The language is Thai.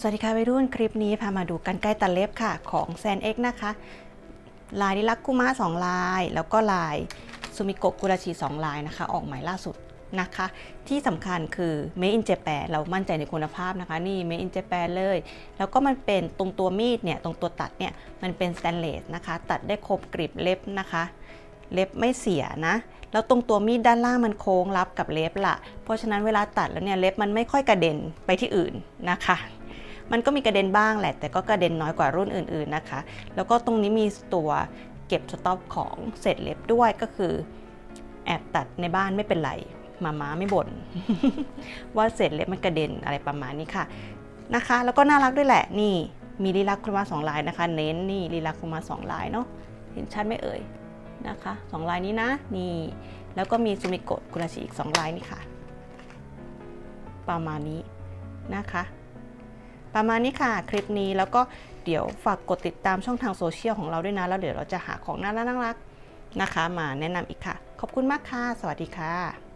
สวัสดีค่ะวัยรุ่นคลิปนี้พามาดูกันไกลตัดเล็บค่ะของแซนเอ็กนะคะ ลายลิลักคุมะ2ลาย แล้วก็ลายซูมิโกะกุราชิ2ลายนะคะ ออกใหม่ล่าสุดนะคะ ที่สำคัญคือ Made in Japan เรามั่นใจในคุณภาพนะคะ นี่ Made in Japan เลย แล้วก็มันเป็นตรงตัวมีดเนี่ย ตรงตัวตัดเนี่ย มันเป็นสแตนเลสนะคะ ตัดได้ครบกริบเล็บนะคะเล็บไม่เสียนะ แล้วตรงตัวมีดด้านล่างมันโค้งรับกับเล็บละเพราะฉะนั้นเวลาตัดแล้วเนี่ยเล็บมันไม่ค่อยกระเด็นไปที่อื่นนะคะ มันก็มีกระเด็นบ้างแหละ แต่ก็กระเด็นน้อยกว่ารุ่นอื่นๆนะคะ แล้วก็ตรงนี้มีตัวเก็บสต็อกของเศษเล็บด้วยก็คือ แอบตัดในบ้านไม่เป็นไรมาม้าไม่บ่นว่าเศษเล็บมันกระเด็นอะไรประมาณนี้ค่ะนะคะ แล้วก็น่ารักด้วยแหละนี่มีลีลาคุมาสองลายนะคะ เน้นนี่ลีลาคุมาสองลายเนาะเห็นชัดไหมเอ่ยนะคะสองลายนี้นะนี่แล้วก็มีซูมิโกะกุราชิอีกสองลายนี่ค่ะ ประมาณนี้นะคะ ประมาณนี้ค่ะคลิปนี้แล้วก็เดี๋ยวฝากกดติดตามช่องทางโซเชียลของเราด้วยนะ แล้วเดี๋ยวเราจะหาของน่ารักๆนะคะ มาแนะนำอีกค่ะ ขอบคุณมากค่ะ สวัสดีค่ะ